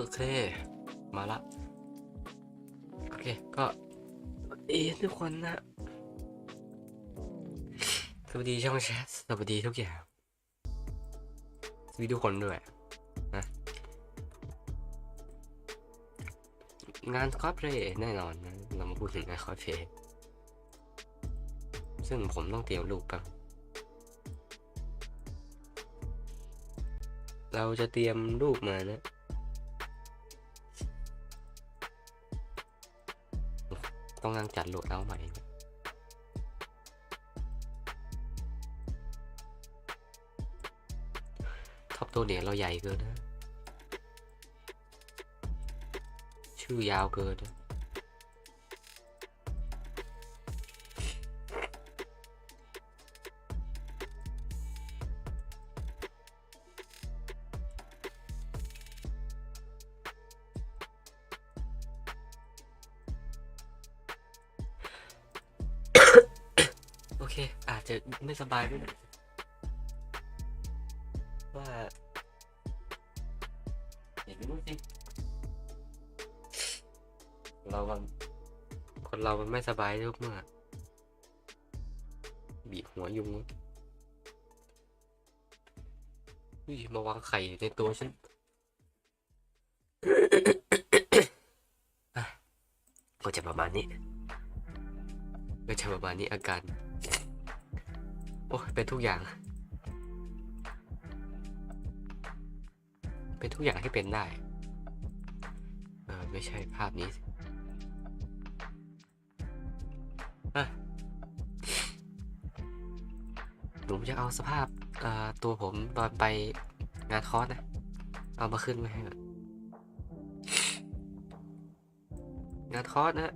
โอเค มาละ โอเค ก็สวัสดีทุกคนนะ สวัสดีช่องแชท สวัสดีทุกอย่าง สวัสดีทุกคนด้วยนะงานคอสเพลย์แน่นอนนะ เรามาพูดถึงงานคอสเพลย์ซึ่งผมต้องเตรียมรูปแป๊บเราจะเตรียมรูปมานะ ต้องนั่งจัดโหลดเอาใหม่ท็อปตัวเดียเราใหญ่เกินนะ ชื่อยาวเกินนะ สบายด้วยนะว่าเห็นรู้สิเรามันคนเรามันไม่สบายทุกเมื่อบีบหัวยุงอุ้ยมาวางไข่ในตัวฉันก็จะประมาณนี้ก็จะประมาณนี้อาการ โอ้เป็นทุกอย่าง เป็นทุกอย่างที่เป็นได้ เออไม่ใช่ภาพนี้สิอะผมจะเอาสภาพเอ่อตัวผมตอนไปงานคอร์สนะ เอามาขึ้นไว้ให้ก่อนงานคอร์สนะ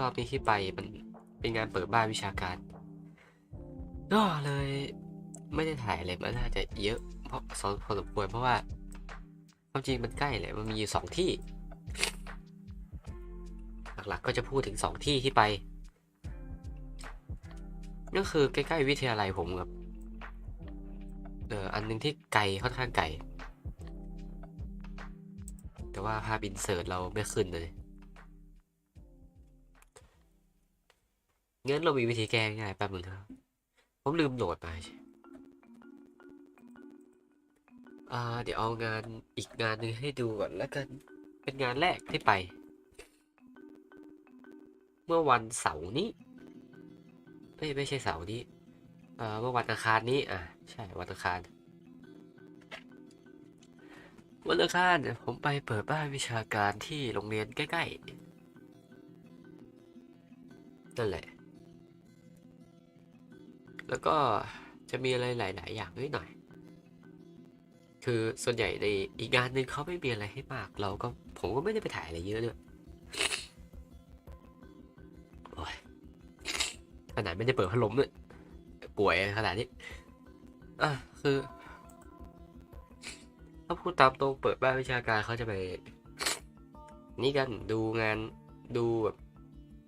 รอบนี้ที่ไปมันเป็นงานเปิดบ้านวิชาการ ก็เลยไม่ได้ถ่ายอะไรมันน่าจะเยอะเพราะสพอสมควรเพราะว่าความจริงมันใกล้แหละมันมีอยู่สองที่ หลักๆก็จะพูดถึงสองที่ที่ไปก็คือใกล้ๆวิทยาลัยผมกับเอออันหนึงที่ไกลค่อนข้างไกลแต่ว่าภาพอินเสิร์ตเราไม่ขึ้นเลยงั้นเรามีวิธีแก้ง่ายแป๊บนึงครับ ผมลืมโหลดมาใช่เดี๋ยวเอางานอีกงานหนึ่งให้ดูก่อนแล้วกัน เป็นงานแรกที่ไป เมื่อวันเสาร์นี้ ไม่ไม่ใช่เสาร์นี้เอ่อเมื่อวันอังคารนี้ อะ ใช่ วันอังคาร วันอังคารเนี่ยผมไปเปิดบ้านวิชาการที่โรงเรียนใกล้ ๆ นั่นแหละ แล้วก็จะมีอะไรหลาย ๆ อย่างนิดหน่อย คือส่วนใหญ่ในอีกงานหนึ่งเขาไม่มีอะไรให้มาก เราก็ผมก็ไม่ได้ไปถ่ายอะไรเยอะด้วยโอ้ยขนาดไม่ได้เปิดพัดลมด้วยป่วยขนาดนี้อะคือถ้าพูดตามตรงเปิดบ้านวิชาการเขาจะไปนี่กันดูงานดูแบบ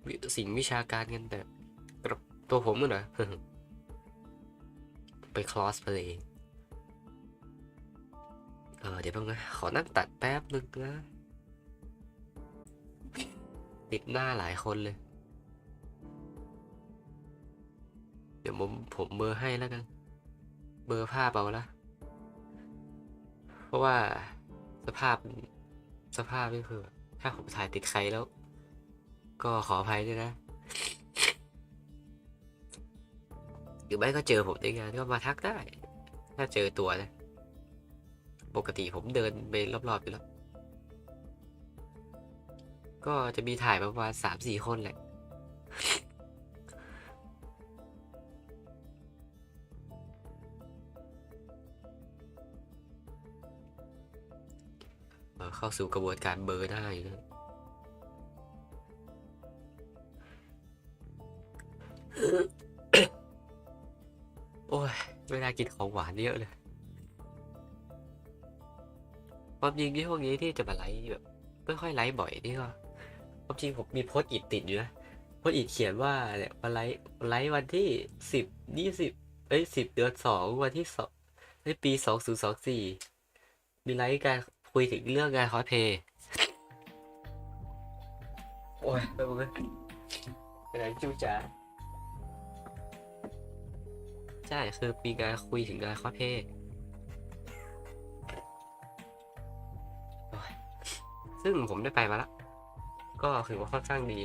วิสิ่งวิชาการกันแต่กับตัวผมอะนะ ไปคลอสเพลย์เออเดี๋ยวแป๊บนะขอนั่งตัดแป๊บนึงนะ ติดหน้าหลายคนเลย เดี๋ยวผมผมเบอร์ให้แล้วกัน เบอร์ภาพเอาละ เพราะว่าสภาพสภาพนี่คือ ถ้าผมถ่ายติดใครแล้ว ก็ขออภัยด้วยนะ หรือไม่ก็เจอผมในงานก็มาทักได้ ถ้าเจอตัวนะ ปกติผมเดินไปรอบๆอยู่แล้ว ก็จะมีถ่ายประมาณสามสี่คนแหละ เข้าสู่กระบวนการเบอร์ได้นะโอ้ยเวลากินของหวานเยอะเลยความจริงที่พวกนี้ที่จะมาไลฟ์แบบไม่ค่อยไลฟ์บ่อยนี่ก็ความจริงผมมีโพสต์อิดติดอยู่นะโพสต์อิดเขียนว่าเนี่ยมาไลฟ์ไลฟ์วันที่สิบยี่สิบเอ้ยสิบเดือนสองวันที่สองในปีสองศูนย์สองสี่มีไลฟ์การคุยถึงเรื่องงานคอสเพลย์โอ้ยไปหมดเลยไปไหนจูจ๋า ใช่คือมีการคุยถึงงานคอเพลย์โอ้ยซึ่งผมได้ไปมาแล้วก็ถือว่าค่อนข้างดี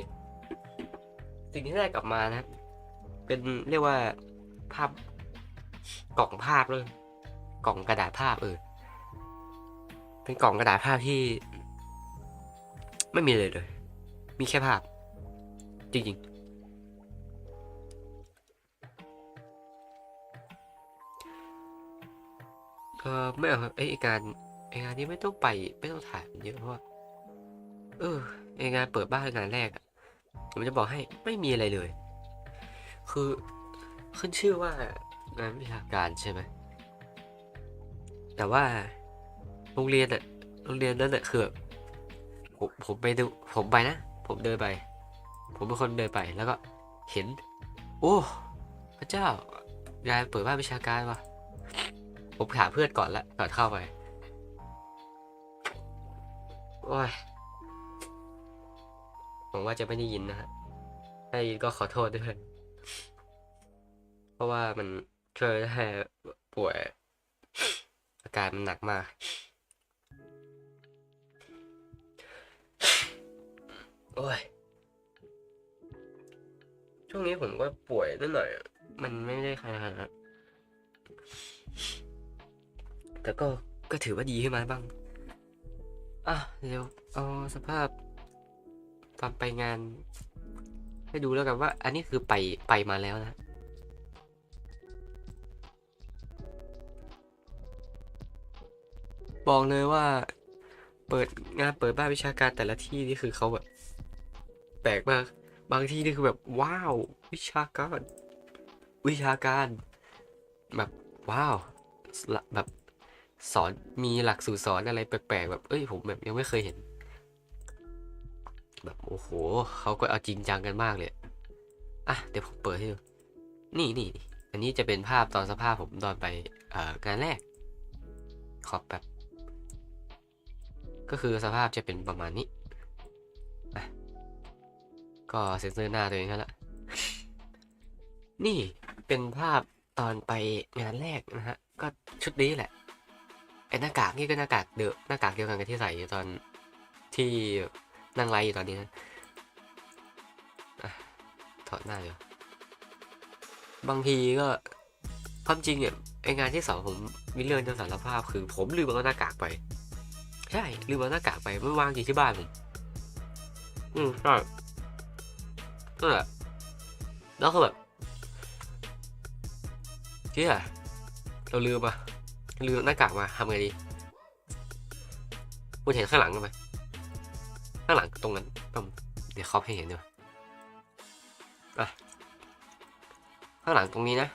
สิ่งที่ได้กลับมานะ เป็นเรียกว่าภาพกล่องภาพเลยกล่องกระดาษภาพเออเป็นกล่องกระดาษภาพที่ ไม่มีเลยเลย มีแค่ภาพ จริงๆ ก็ไม่เอาครับไอ้ไอ้การไอ้งานนี้ไม่ต้องไปไม่ต้องถ่ายเยอะเพราะว่าเออไองานเปิดบ้านงานแรกอะผมจะบอกให้ไม่มีอะไรเลย คือขึ้นชื่อว่างานวิชาการใช่ไหมแต่ว่าโรงเรียนอะโรงเรียนนั้นอะคือแบบผมผมไปดูผมไปนะผมเดินไป ผมเป็นคนเดินไปแล้วก็เห็น โอ้พระเจ้างานเปิดบ้านวิชาการว่ะ ผมถามเพื่อนก่อนละก่อนเข้าไป โอ้ยผมว่าจะไม่ได้ยินนะฮะถ้าได้ยินก็ขอโทษด้วย เพราะว่ามันช่วยให้ป่วย อาการมันหนักมาก โอ้ย ช่วงนี้ผมก็ป่วยนิดหน่อย มันไม่ได้ขนาดนั้น แต่ก็ก็ถือว่าดีขึ้นมาบ้าง อะเดี๋ยวเอาสภาพตอนไปงาน ให้ดูแล้วกันว่า อันนี้คือไปไปมาแล้วนะบอกเลยว่า เปิดงานเปิดบ้านวิชาการแต่ละที่นี่คือเขาแบบแปลกมาก บางที่นี่คือแบบว้าว วิชาการ วิชาการ แบบว้าวแบบ สอนมีหลักสูตรสอนอะไรแปลกๆแบบเอ้ยผมแบบยังไม่เคยเห็น แบบโอ้โหเขาก็เอาจริงจังกันมากเลยอะเดี๋ยวผมเปิดให้ดูนี่นี่อันนี้จะเป็นภาพตอนสภาพผมตอนไปเอ่องานแรก ขอแบบ ก็คือสภาพจะเป็นประมาณนี้ก็เซ็นเซอร์หน้าตัวเองแล้วละนี่เป็นภาพตอนไปงานแรกนะฮะ ก็ชุดนี้แหละ อ้หน้ากากนี่ก็หน้ากากเดิมหน้ากากเดียวกันกับที่ใส่อยู่ตอนที่นั่งไลฟ์อยู่ตอนนี้นะอะถอดหน้าเดี๋ยวบางทีก็ความจริงเนี่ยไองานที่สองผมมีเรื่องจะสารภาพคือ ผมลืมเอาหน้ากากไป ใช่ลืมเอาหน้ากากไปไม่วางอยู่ที่บ้านผมอืมใช่นั่นแหละแล้วคือแบบเชี่ยเราลืมอะ ลืมหน้ากากมาทำไงดีคุณเห็นข้างหลังไหมข้างหลังตรงนั้นเดี๋ยวครอบให้เห็นดีกว่าข้างหลังตรงนี้นะ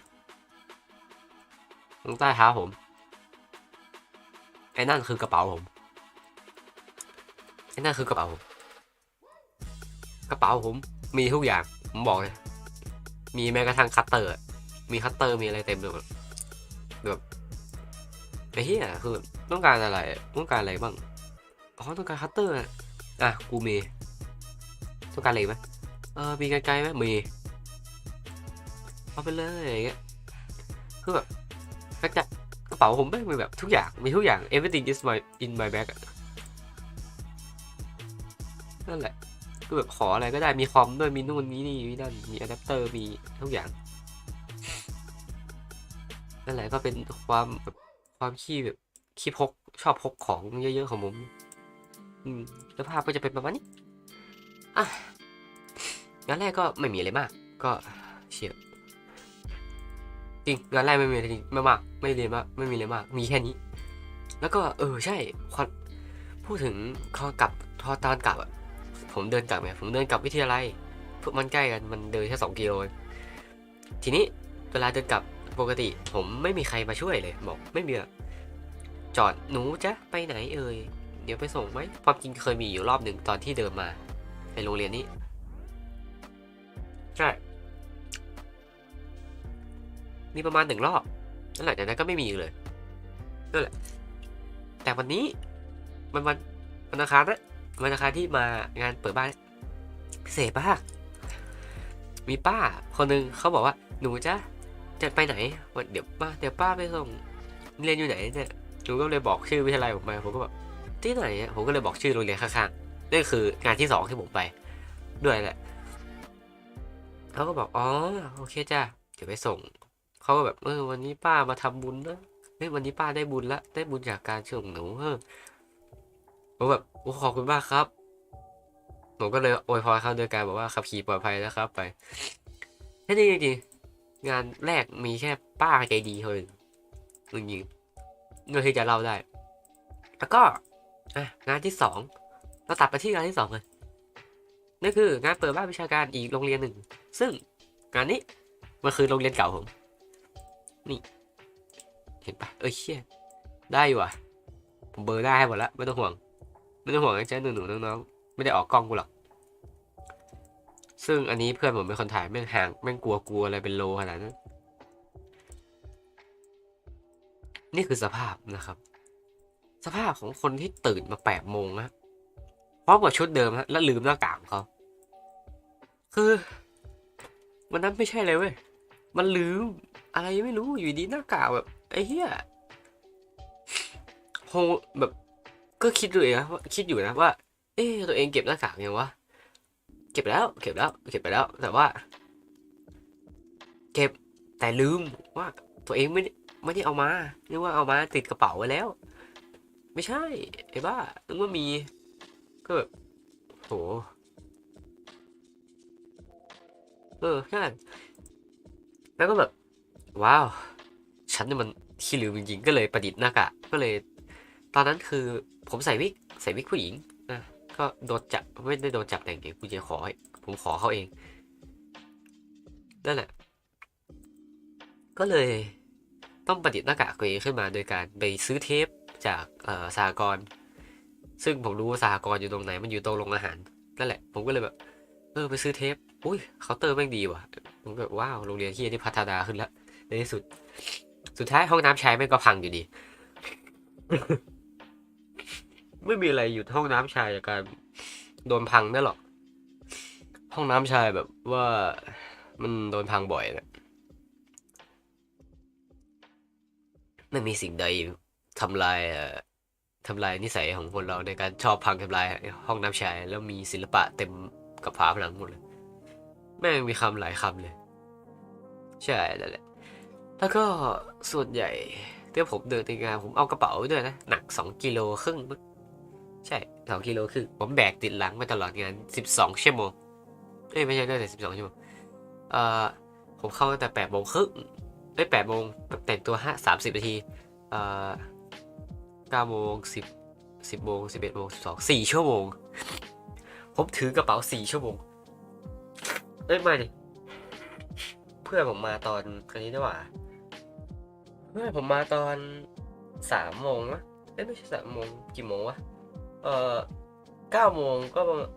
ตรงใต้เท้าผม ไอ้นั่นคือกระเป๋าผม ไอ้นั่นคือกระเป๋าผม กระเป๋าผม มีทุกอย่าง ผมบอกเลย มีแม้กระทั่งคัตเตอร์ มีคัตเตอร์มีอะไรเต็มเลย อ้เหี้ยคือต้องการอะไรต้องการอะไรบ้างอ๋อต้องการคัตเตอร์อะอะกูมีต้องการอะไรไหมเออมีไกลๆไหมมีเอาไปเลยอย่างเงี้ยคือแบบกระจะกระเป๋าผมไม่งมีแบบทุกอย่างมีทุกอย่าง everything is my in my bag อะนั่นแหละคือแบบขออะไรก็ได้มีคอมด้วยมีนู่นมีนี่มีนั่นมีอะแดปเตอร์มีทุกอย่างนั่นแหละก็เป็นความแบบ ความขี้แบบขี้พกชอบพกของเยอะๆของผมอืมแล้วภาพก็จะเป็นประมาณนี้อะงานแรกก็ไม่มีอะไรมาก ก็เชียร์จริงงานแรกไม่มีอะไรจริงไม่มากไม่เรียนมากไม่มีอะไรมาก มีแค่นี้ แล้วก็เออใช่ควพูดถึงพอกลับพอตอนกลับอะผมเดินกลับไงผมเดินกลับวิทยาลัยพวกมันใกล้กันมันเดินแค่สองกิโลทีนี้เวลาเดินกลับ ปกติผมไม่มีใครมาช่วยเลยบอกไม่มีอะจอดหนูจะไปไหนเอ่ยเดี๋ยวไปส่งไหมความจริงเคยมีอยู่รอบหนึ่งตอนที่เดินมาในโรงเรียนนี้ใช่มีประมาณหนึ่งรอบแล้วหลังจากนั้นก็ไม่มีอีกเลยนั่นแหละ แต่วันนี้มันวันวันอังคารนะวันอังคารที่มางานเปิดบ้านพิเศษมากมีป้าคนหนึ่งเขาบอกว่าหนูจะ จะไปไหนวันเดี๋ยวป้าเดี๋ยวป้าไปส่งเรียนอยู่ไหนเนี่ยหนูก็เลยบอกชื่อวิทยาลัยผมไปผมก็บอกที่ไหนอะผมก็เลยบอกชื่อโรงเรียนข้างๆนั่คืองานที่สองที่ผมไป ด้วยแหละเขาก็บอกอ๋อโอเคจ้าเดี๋ยวไปส่งเขาก็แบบเออวันนี้ป้ามาทำบุญนะเฮ้ยวันนี้ป้าได้บุญละได้บุญจากการช่วยหนูเออผมแบบโอ้ขอบคุณมากครับผมก็เลยอวยพรเขาโดยการบอกว่าขับขี่ปลอดภัยนะครับ ไปแค่นี้จริงๆ งานแรกมีแค่ป้าใจดีคนหนึ่งจริงๆเรื่องที่จะเล่าได้ แล้วก็อะงานที่สองเราตัดไปที่งานที่สองเลยนั่นคืองานเปิดบ้านวิชาการอีกโรงเรียนหนึ่ง ซึ่งงานนี้มันคือโรงเรียนเก่าผมนี่เห็นปะเอ้ยเชี่ยได้อยู่อะ ผมเบอร์ได้ให้หมดละไม่ต้องห่วง ไม่ต้องห่วงนะจ๊ะหนูหนูๆน้องๆไม่ได้ออกกล้องกูหรอก ซึ่งอันนี้เพื่อนผมเป็นคนถ่ายแม่งห่างแม่งกลัวกลัวอะไรเป็นโลขนาดนั้น นี่คือสภาพนะครับ สภาพของคนที่ตื่นมาแปดโมงนะพร้อมกับชุดเดิมฮะแล้วลืมหน้ากากเขาคือวันนั้นไม่ใช่เลยเว้ย มันลืมอะไรไม่รู้อยู่ดีหน้ากากแบบไอ้เหี้ยโหแบบก็คิดดูเองนะคิดอยู่นะว่า เอ๊ะตัวเองเก็บหน้ากากยังวะ ก็บแล้ว เก็บแล้ว เก็บไปแล้ว แต่ว่า เก็บแต่ลืมว่าตัวเองไม่ได้ไม่ได้เอามานึกว่าเอามาติดกระเป๋าไว้แล้ว ไม่ใช่ไอ้บ้านึกว่ามี ก็แบบโหเออใช่แล้วก็แบบ ว้าว ฉันนี่มันขี้ลืมจริงๆ ก็เลยประดิษฐ์หน้ากากก็เลย ตอนนั้นคือผมใส่วิกใส่วิกผู้หญิง ก็โดนจับไม่ได้โดนจับแต่งเองกูจะขอให้ผมขอเขาเองนั่นแหละก็เลยต้องประดิษฐ์หน้ากากตัวเองขึ้นมาโดยการไปซื้อเทปจากสหกรณ์ซึ่งผมรู้ว่าสหกรณ์อยู่ตรงไหนมันอยู่ตรงโรงอาหารนั่นแหละ ผมก็เลยแบบเออไปซื้อเทปอุ้ยเคาน์เตอร์แม่งดีว่ะผมแบบว้าวโรงเรียนที่นี่พัฒนาขึ้นแล้วในที่สุด สุดท้ายห้องน้ำชายแม่งก็พังอยู่ดี ไม่มีอะไรอยู่ห้องน้ำชายจากการโดนพังได้หรอก ห้องน้ำชายแบบว่ามันโดนพังบ่อยนะไม่มีสิ่งใดทำลายทำลายนิสัยของคนเราในการชอบพังทำลายห้องน้ำชาย แล้วมีศิลปะเต็มกับฝาผนังหมดเลยแม่งมีคำหลายคำเลย ใช่แล้วแหละ แล้วก็ส่วนใหญ่ที่ผมเดินในงานผมเอากระเป๋าด้วยนะ หนักสองกิโลครึ่งมั้ง ใช่สองกิโลครึ่งผมแบกติดหลังมาตลอดงานสิบสองชั่วโมงเอ้ยไม่ใช่ด้วยแต่สิบสองชั่วโมงเอ่อผมเข้าตั้งแต่แปดโมงครึ่งเอ้ยแปดโมงแต่งตัวห้าสามสิบนาทีเอ่อเก้าโมงสิบสิบโมงสิบเอ็ดโมงสิบสองสี่ชั่วโมง ผมถือกระเป๋าสี่ชั่วโมง เอ้ยไม่ดิ เพื่อนผมมาตอนคันนี้ด้วยว่าเพื่อนผมมาตอนสามโมงวะเอ้ย ไม่ใช่สามโมงกี่โมงวะ เอ่อเก้าโมงก็ประมาณ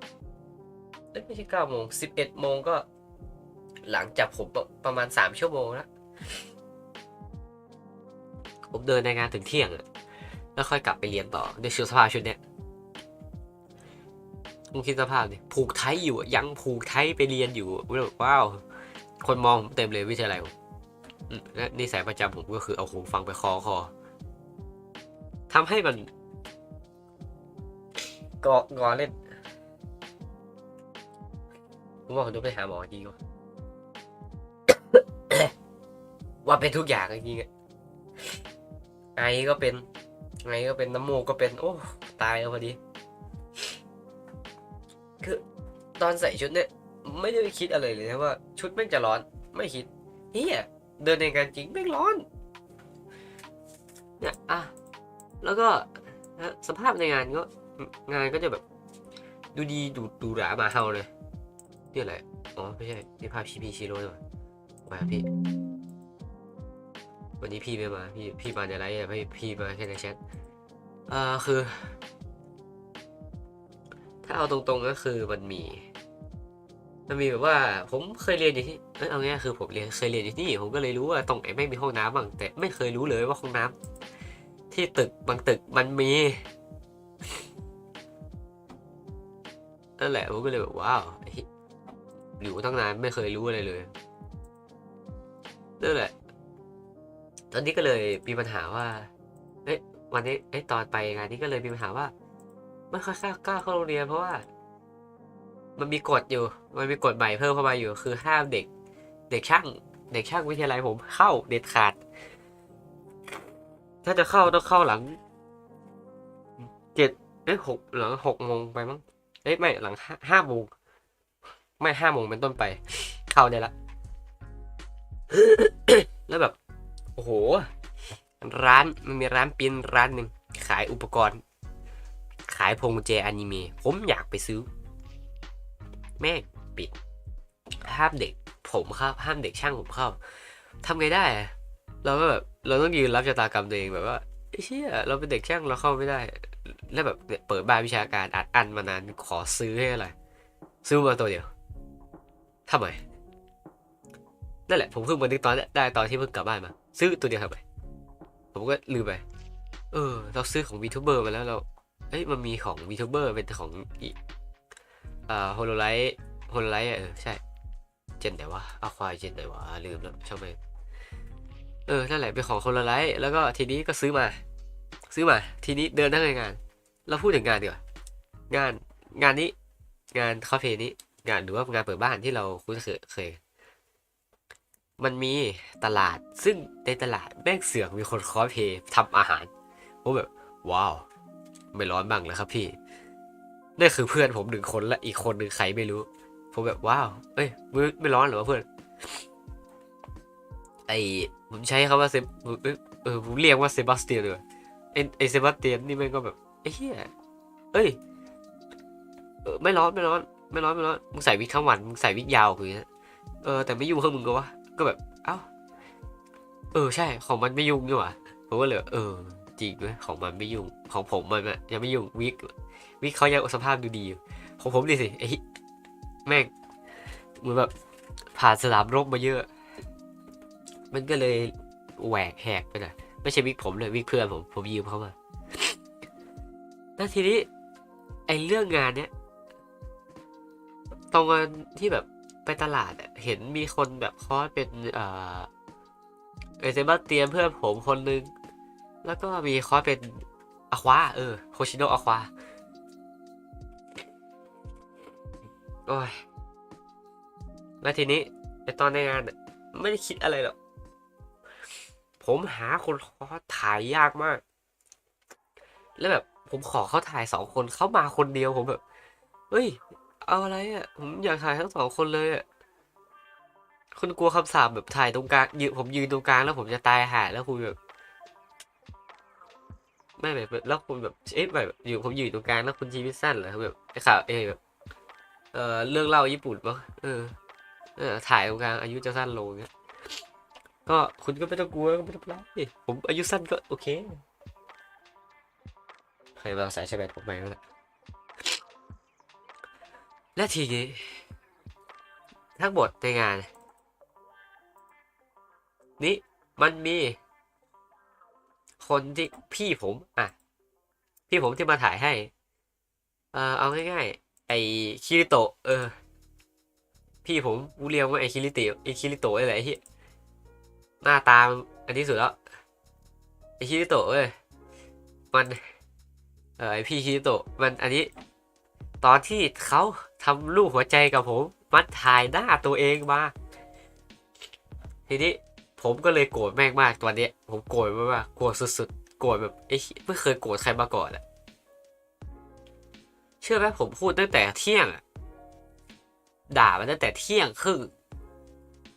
เอ้ยไม่ใช่เก้าโมงสิบเอ็ดโมงก็ หลังจากผมประมาณสามชั่วโมงแล้วผมเดินในงานถึงเที่ยงอะแล้วค่อยกลับไปเรียนต่อด้วยชุดสภาพชุดเนี้ยมึงคิดสภาพดิผูกไทยอยู่ยังผูกไทยไปเรียนอยู่แบบว้าวคนมองผมเต็มเลยวิทยาลัยผมอืมและนิสัยประจำผมก็คือเอาหูฟังไปคอคอทำให้มัน กอกอเล่นผมว่าผมต้องไปหาหมอจริงวะว่าเป็นทุกอย่างจริงอะไอก็เป็น ไอก็เป็นน้ำมูกก็เป็น โอ้ ตายแล้วพอดี คือตอนใส่ชุดเนี่ย ไม่ได้คิดอะไรเลยนะว่า ชุดแม่งจะร้อน ไม่คิดเฮียเดินในงานจริงแม่งร้อน เนี่ย อะ แล้วก็สภาพในงานก็ งานก็จะแบบ ดูดีดูดูหรามาเฮาเลยนี่อะไรอ๋อไม่ใช่นี่ภาพชีพีชิโร่ด้วยมาพี่ วันนี้พี่ไม่มาพี่พี่มาในไลฟ์อะพี่พี่มาแค่ในแชทอ่าคือ ถ้าเอาตรงๆก็คือมันมี มันมีแบบว่า ผมเคยเรียนอยู่ที่เอยเอาง่ายคือผมเรียนเคยเรียนอยู่ที่นี่ผมก็เลยรู้ว่าตรงไหนไม่มีห้องน้ำบ้างแต่ไม่เคยรู้เลยว่าห้องน้ำที่ตึกบางตึกมันมี นั่นแหละผมก็เลยแบบว้าวอยู่ตั้งนานไม่เคยรู้อะไรเลยนั่นแหละ ตอนนี้ก็เลยมีปัญหาว่าเอ้ยวันนี้เอ้ยตอนไปงานนี้ก็เลยมีปัญหาว่าไม่ค่อยกล้าเข้าโรงเรียนเพราะว่า มันมีกฎอยู่ มันมีกฎใหม่เพิ่มเข้ามาอยู่ คือห้ามเด็ก เด็กช่าง เด็กช่างวิทยาลัยผมเข้าเด็ดขาด ถ้าจะเข้าต้องเข้าหลังเจ็ดเอ้ยหกหลังหกโมงไปมั้ง เอ้ยไม่หลังห้าโมงไม่ห้าโมงเป็นต้นไป เข้าได้ละแล้วแบบ โอ้โห ร้านมันมีร้านปิ้นร้านหนึ่งขายอุปกรณ์ ขายพวงกุญแจอนิเมะผมอยากไปซื้อ แม่ปิดห้ามเด็ก ผมเข้าห้ามเด็กช่างผมเข้าทำไงได้ เราก็แบบเราต้องยืนรับชะตากรรมตัวเองแบบว่าไอ้เชี่ยเราเป็นเด็กช่างเราเข้าไม่ได้ แล้วแบบเนี่ยเปิดบ้านวิชาการอัดอันมานานขอซื้อให้อะไร ซื้อมาตัวเดียวทำไมนั่นแหละผมเพิ่งมานึกตอนได้ตอนที่เพิ่งกลับบ้านมา ซื้อตัวเดียวทำไมผมก็ลืมไป เออ เราซื้อของวีทูเบอร์มาแล้วเราเอ้ยมันมีของวีทูเบอร์เป็นของอีอ่าโฮโลไลท์โฮโลไลท์เออใช่ เจนไหนวะอาควายเจนไหนวะลืมแล้วช่างแม่งเออนั่นแหละเป็นของโฮโลไลท์แล้วก็ทีนี้ก็ซื้อมา ซื้อมา ทีนี้เดินทั้งงาน เราพูดถึงงานดีกว่างานงานนี้ งานคาเฟ่นี้ งานหรือว่างานเปิดบ้านที่เราคุ้นเคยเคย มันมีตลาดซึ่งในตลาดแม่งเสือกมีคนคอสเพย์ทำอาหารผมแบบ ว้าว ไม่ร้อนบ้างเลยครับพี่นั่นคือเพื่อนผมหนึ่งคนและอีกคนหนึ่งใครไม่รู้ ผมแบบว้าว เอ้ยไม่ไม่ร้อนหรอวะเพื่อน ไอผมใช้คำว่าเซบเอ้ยเออผมเรียกว่าเซบาสเตียนเลยไอไอเซบาสเตียนนี่แม่งก็แบบ ไอ้เหี้ยเอ้ยเออไม่ร้อนไม่ร้อน ไม่ร้อนไม่ร้อนมึงใส่วิกทั้งวันมึงใส่วิกยาวคือนะเออแต่ไม่ยุ่งเครื่อมึงก็วะก็แบบ เอ้า เออใช่ของมันไม่ยุ่งนี่หว่าผมก็เลยเออ จริงด้วยของมันไม่ยุ่งของผมมันยังไม่ยุ่งวิกวิกเขายังสภาพดูดีอยู่ของผมดิสิไอ้แม่งเหมือนแบบผ่านสนามรบมาเยอะ มันก็เลยแหวกแหกไปหน่อยไม่ใช่วิกผมเลยวิกเพื่อนผมผมยืมเขามา แล้วทีนี้ไอ้เรื่องงานเนี้ยตรงวันที่แบบไปตลาดเห็นมีคนแบบคอสเป็นเอ่อเอเซบาเตียนเพื่อนผมคนนึง แล้วก็มีคอสเป็นอควาเออโคชิโนอควาโอ้ยแล้วทีนี้ไอตอนในงานไม่ได้คิดอะไรหรอก ผมหาคนขอสถ่ายยากมาก แล้วแบบ ผมขอเขาถ่ายสองคนเขามาคนเดียวผมแบบเฮ้ย เอาอะไรอะ ผมอยากถ่ายทั้งสองคนเลยอะคุณกลัวคำสาปแบบถ่ายตรงกลางยืนผมยืนตรงกลางแล้วผมจะตายห่าแล้วคุณแบบไม่แบบแล้วคุณแบบเอ๊ะแบบอยู่ผมอยู่ตรงกลางแล้วคุณชีวิตสั้นเหรอแบบไอ้ข่าวเอ้แบบเออเรื่องเล่าญี่ปุ่นปะเออเออถ่ายตรงกลางอายุจะสั้นลงเงี้ยก็คุณก็ไม่ต้องกลัวก็ไม่ต้องรักดิผมอายุสั้นก็โอเค ใครมาใส่ชาแบตผมไปแล้วแหละและทีนี้ทั้งหมดในงาน นี้มันมี คนที่พี่ผมอะ พี่ผมที่มาถ่ายให้ เออเอาง่ายๆ ไอคิริโตะเออ พี่ผมกูเรียกว่าไอคิริโตะไอคิริโตะอะไรที่หน้าตามอันที่สุดแล้วไอคิริโตะเอ้ยมัน ออไอพี่คิโตะมันอันนี้ ตอนที่เขาทำรูปหัวใจกับผม มันถ่ายหน้าตัวเองมา ทีนี้ผมก็เลยโกรธแม่งมากตอนนี้ ผมโกรธมากโกรธสุดๆโกรธแบบไอ้ไม่เคยโกรธใครมาก่อนอะเชื่อไหมผมพูดตั้งแต่เที่ยงอะด่ามันตั้งแต่เที่ยงครึ่ง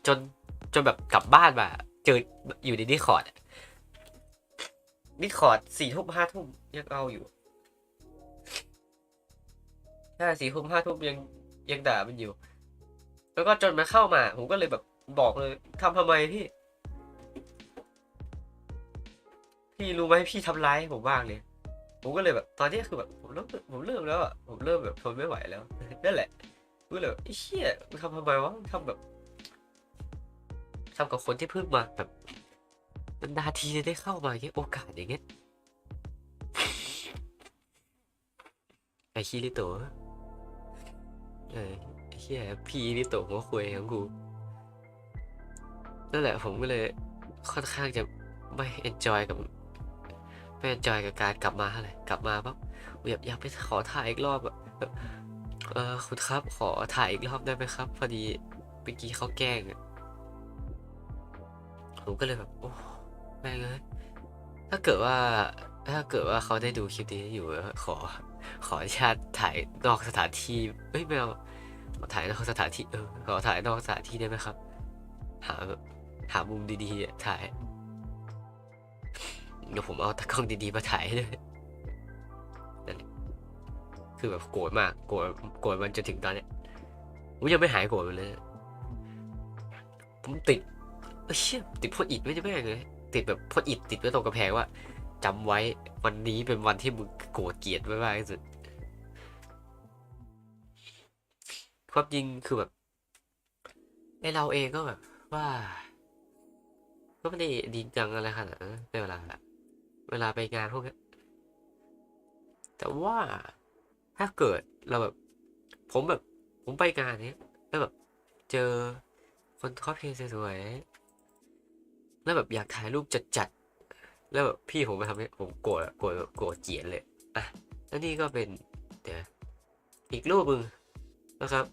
จนจนแบบกลับบ้านมาเจออยู่ในดิคอร์ดดิคอร์ดสี่ทุ่มห้าทุ่มยังเอาอยู่ ใช่สี่ทุ่มห้าทุ่มยังยังด่ามันอยู่ แล้วก็จนมาเข้ามา ผมก็เลยแบบบอกเลยทำทำไมพี่ พี่รู้ไหมพี่ทำร้ายผมบ้างเลยผมก็เลยแบบ ตอนนี้คือแบบผมเริ่มผมเริ่มแล้วอะผมเริ่มแบบทนไม่ไหวแล้วนั่นแหละก็เลยไอ้เชี่ยมึงทำทำไมวะมึงทำแบบทำกับคนที่เพิ่งมาแบบนาทีจะได้เข้ามาอย่างเงี้ยโอกาสอย่างเงี้ยไอคิริโตะ เออไอ้เชี่ยพี่นี่ตะหัวคุยของกูนั่นแหละผมก็เลยค่อนข้างจะไม่เอนจอยกับไม่เอนจอยกับการกลับมาเท่าไหร่กลับมาปั๊บอยากอยากไปขอถ่ายอีกรอบอะแบบเออคุณครับขอถ่ายอีกรอบได้ไหมครับ พอดีเมื่อกี้เขาแกล้งอะผมก็เลยแบบโอ้แม่งเลยถ้าเกิดว่าถ้าเกิดว่าเขาได้ดูคลิปนี้อยู่ขอ ขออนุญาตถ่ายนอกสถานที่เอ้ยไม่เอาขอถ่ายนอกสถานที่เออขอถ่ายนอกสถานที่ได้ไหมครับ หาหามุมดีๆถ่ายเดี๋ยวผมเอาตากล้องดีๆมาถ่ายด้วยนั่นคือแบบโกรธมากโกรธโกรธมันจนถึงตอนเนี้ยผมยังไม่หายโกรธมันเลย ผมติดเอ้ยเชี่ยติดพดอิดไม่ใช่แม่งเลย ติดแบบพดอิดติดไว้ตรงกระแพงว่าจำไว้วันนี้เป็นวันที่มึง โกรธเกลียดมากที่สุดความจริงคือแบบไอเราเองก็แบบว่า ก็ไม่ได้ดีจังอะไรขนาดนั้นในเวลาเวลาไปงานพวกนี้แต่ว่าถ้าเกิดเราแบบ ผมแบบ ผมไปงานนี้แล้วแบบ เจอคนคอสเพลย์สวยๆแล้วแบบอยากถ่ายรูปจัดๆแล้วแบบพี่ผมมาทำเนี้ยผมโกรธโกรธโกรธเกียดเลย อะแล้วนี่ก็เป็นเดี๋ยวอีกรูปมึงนะครับ